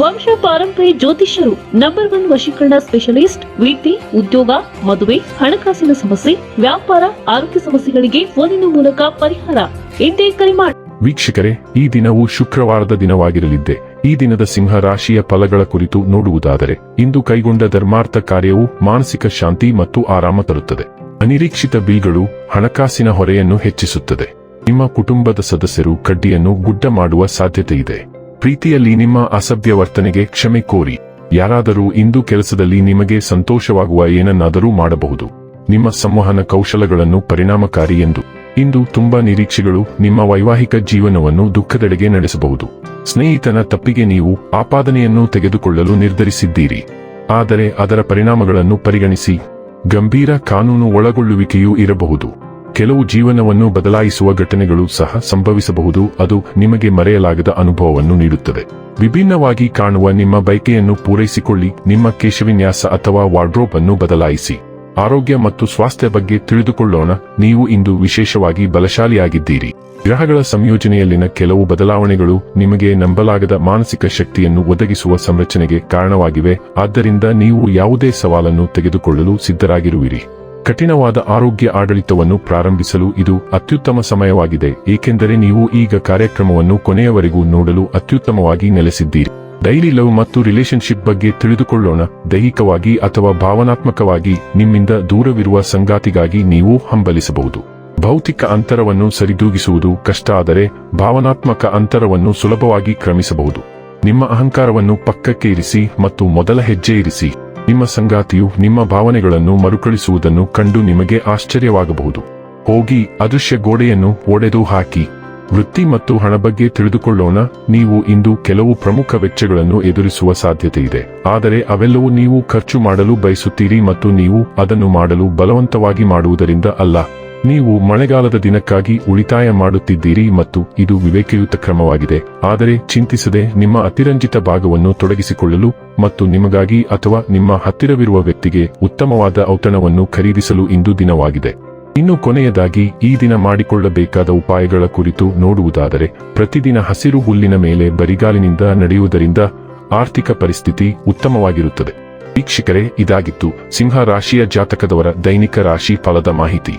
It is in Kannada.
ವಂಶ ಪಾರಂಪರ್ಯ ಜ್ಯೋತಿಷ್ಯರು ನಂಬರ್ ಒನ್ ವಶೀಕರಣ ಸ್ಪೆಷಲಿಸ್ಟ್ ವಿದ್ಯೆ ಉದ್ಯೋಗ, ಮದುವೆ, ಹಣಕಾಸಿನ ಸಮಸ್ಯೆ, ವ್ಯಾಪಾರ, ಆರೋಗ್ಯ ಸಮಸ್ಯೆಗಳಿಗೆ ಫೋನಿನ ಮೂಲಕ ಪರಿಹಾರ. ಎಂದೇ ಕರೆ ಮಾಡಿ ವೀಕ್ಷಕರೇ, ಈ ದಿನವು ಶುಕ್ರವಾರದ ದಿನವಾಗಿರಲಿದ್ದೆ. ಈ ದಿನದ ಸಿಂಹ ರಾಶಿಯ ಫಲಗಳ ಕುರಿತು ನೋಡುವುದಾದರೆ, ಇಂದು ಕೈಗೊಂಡ ಧರ್ಮಾರ್ಥ ಕಾರ್ಯವು ಮಾನಸಿಕ ಶಾಂತಿ ಮತ್ತು ಆರಾಮ ತರುತ್ತದೆ. ಅನಿರೀಕ್ಷಿತ ಬಿಲ್ಗಳು ಹಣಕಾಸಿನ ಹೊರೆಯನ್ನು ಹೆಚ್ಚಿಸುತ್ತದೆ. ನಿಮ್ಮ ಕುಟುಂಬದ ಸದಸ್ಯರು ಕಡ್ಡಿಯನ್ನು ಗುಡ್ಡ ಮಾಡುವ ಸಾಧ್ಯತೆ ಇದೆ. ಪ್ರೀತಿಯಲ್ಲಿ ನಿಮ್ಮ ಅಸಭ್ಯ ವರ್ತನೆಗೆ ಕ್ಷಮೆ ಕೋರಿ. ಯಾರಾದರೂ ಇಂದು ಕೆಲಸದಲ್ಲಿ ನಿಮಗೆ ಸಂತೋಷವಾಗುವ ಏನನ್ನಾದರೂ ಮಾಡಬಹುದು. ನಿಮ್ಮ ಸಂವಹನ ಕೌಶಲಗಳನ್ನು ಪರಿಣಾಮಕಾರಿ ಎಂದು. ಇಂದು ತುಂಬಾ ನಿರೀಕ್ಷೆಗಳು ನಿಮ್ಮ ವೈವಾಹಿಕ ಜೀವನವನ್ನು ದುಃಖದೆಡೆಗೆ ನಡೆಸಬಹುದು. ಸ್ನೇಹಿತನ ತಪ್ಪಿಗೆ ನೀವು ಆಪಾದನೆಯನ್ನು ತೆಗೆದುಕೊಳ್ಳಲು ನಿರ್ಧರಿಸಿದ್ದೀರಿ. ಆದರೆ ಅದರ ಪರಿಣಾಮಗಳನ್ನು ಪರಿಗಣಿಸಿ. ಗಂಭೀರ ಕಾನೂನು ಒಳಗೊಳ್ಳುವಿಕೆಯೂ ಇರಬಹುದು. ಕೆಲವು ಜೀವನವನ್ನು ಬದಲಾಯಿಸುವ ಘಟನೆಗಳು ಸಹ ಸಂಭವಿಸಬಹುದು. ಅದು ನಿಮಗೆ ಮರೆಯಲಾಗದ ಅನುಭವವನ್ನು ನೀಡುತ್ತದೆ. ವಿಭಿನ್ನವಾಗಿ ಕಾಣುವ ನಿಮ್ಮ ಬಯಕೆಯನ್ನು ಪೂರೈಸಿಕೊಳ್ಳಿ. ನಿಮ್ಮ ಕೇಶವಿನ್ಯಾಸ ಅಥವಾ ವಾರ್ಡ್ರೋಬ್ ಅನ್ನು ಬದಲಾಯಿಸಿ. ಆರೋಗ್ಯ ಮತ್ತು ಸ್ವಾಸ್ಥ್ಯ ಬಗ್ಗೆ ತಿಳಿದುಕೊಳ್ಳೋಣ. ನೀವು ಇಂದು ವಿಶೇಷವಾಗಿ ಬಲಶಾಲಿಯಾಗಿದ್ದೀರಿ. ಗ್ರಹಗಳ ಸಂಯೋಜನೆಯಲ್ಲಿನ ಕೆಲವು ಬದಲಾವಣೆಗಳು ನಿಮಗೆ ನಂಬಲಾಗದ ಮಾನಸಿಕ ಶಕ್ತಿಯನ್ನು ಒದಗಿಸುವ ಸಂರಚನೆಗೆ ಕಾರಣವಾಗಿವೆ. ಆದ್ದರಿಂದ ನೀವು ಯಾವುದೇ ಸವಾಲನ್ನು ತೆಗೆದುಕೊಳ್ಳಲು ಸಿದ್ಧರಾಗಿರುವಿರಿ. ಕಠಿಣವಾದ ಆರೋಗ್ಯ ಆಡಳಿತವನ್ನು ಪ್ರಾರಂಭಿಸಲು ಇದು ಅತ್ಯುತ್ತಮ ಸಮಯವಾಗಿದೆ, ಏಕೆಂದರೆ ನೀವು ಈಗ ಕಾರ್ಯಕ್ರಮವನ್ನು ಕೊನೆಯವರೆಗೂ ನೋಡಲು ಅತ್ಯುತ್ತಮವಾಗಿ ನೆಲೆಸಿದ್ದೀರಿ. ಡೈಲಿ ಲವ್ ಮತ್ತು ರಿಲೇಶನ್ಶಿಪ್ ಬಗ್ಗೆ ತಿಳಿದುಕೊಳ್ಳೋಣ, ದೈಹಿಕವಾಗಿ ಅಥವಾ ಭಾವನಾತ್ಮಕವಾಗಿ ನಿಮ್ಮಿಂದ ದೂರವಿರುವ ಸಂಗಾತಿಗಾಗಿ ನೀವು ಹಂಬಲಿಸಬಹುದು. ಭೌತಿಕ ಅಂತರವನ್ನು ಸರಿದೂಗಿಸುವುದು ಕಷ್ಟ ಆದರೆ ಭಾವನಾತ್ಮಕ ಅಂತರವನ್ನು ಸುಲಭವಾಗಿ ಕ್ರಮಿಸಬಹುದು. ನಿಮ್ಮ ಅಹಂಕಾರವನ್ನು ಪಕ್ಕಕ್ಕೆ ಇರಿಸಿ ಮತ್ತು ಮೊದಲ ಹೆಜ್ಜೆ ಇರಿಸಿ ನಿಮ್ಮ ಸಂಗಾತಿಯು ನಿಮ್ಮ ಭಾವನೆಗಳನ್ನು ಮರುಕಳಿಸುವುದನ್ನು ಕಂಡು ನಿಮಗೆ ಆಶ್ಚರ್ಯವಾಗಬಹುದು. ಹೋಗಿ ಅದೃಶ್ಯ ಗೋಡೆಯನ್ನು ಒಡೆದು ಹಾಕಿ. ವೃತ್ತಿ ಮತ್ತು ಹಣ ಬಗ್ಗೆ ತಿಳಿದುಕೊಳ್ಳೋಣ, ನೀವು ಇಂದು ಕೆಲವು ಪ್ರಮುಖ ವೆಚ್ಚಗಳನ್ನು ಎದುರಿಸುವ ಸಾಧ್ಯತೆ ಇದೆ ಆದರೆ ಅವೆಲ್ಲವೂ ನೀವು ಖರ್ಚು ಮಾಡಲು ಬಯಸುತ್ತೀರಿ ಮತ್ತು ನೀವು ಅದನ್ನು ಮಾಡಲು ಬಲವಂತವಾಗಿ ಮಾಡುವುದರಿಂದ ಅಲ್ಲ. ನೀವು ಮಳೆಗಾಲದ ದಿನಕ್ಕಾಗಿ ಉಳಿತಾಯ ಮಾಡುತ್ತಿದ್ದೀರಿ ಮತ್ತು ಇದು ವಿವೇಕಯುತ ಕ್ರಮವಾಗಿದೆ. ಆದರೆ ಚಿಂತಿಸದೆ ನಿಮ್ಮ ಅತಿರಂಜಿತ ಭಾಗವನ್ನು ತೊಡಗಿಸಿಕೊಳ್ಳಲು ಮತ್ತು ನಿಮಗಾಗಿ ಅಥವಾ ನಿಮ್ಮ ಹತ್ತಿರವಿರುವ ವ್ಯಕ್ತಿಗೆ ಉತ್ತಮವಾದ ಔತಣವನ್ನು ಖರೀದಿಸಲು ಇಂದು ದಿನವಾಗಿದೆ. ಇನ್ನು ಕೊನೆಯದಾಗಿ, ಈ ದಿನ ಮಾಡಿಕೊಳ್ಳಬೇಕಾದ ಉಪಾಯಗಳ ಕುರಿತು ನೋಡುವುದಾದರೆ, ಪ್ರತಿದಿನ ಹಸಿರು ಹುಲ್ಲಿನ ಮೇಲೆ ಬರಿಗಾಲಿನಿಂದ ನಡೆಯುವುದರಿಂದ ಆರ್ಥಿಕ ಪರಿಸ್ಥಿತಿ ಉತ್ತಮವಾಗಿರುತ್ತದೆ. ವೀಕ್ಷಕರೇ, ಇದಾಗಿತ್ತು ಸಿಂಹ ರಾಶಿಯ ಜಾತಕದವರ ದೈನಿಕ ರಾಶಿ ಫಲದ ಮಾಹಿತಿ.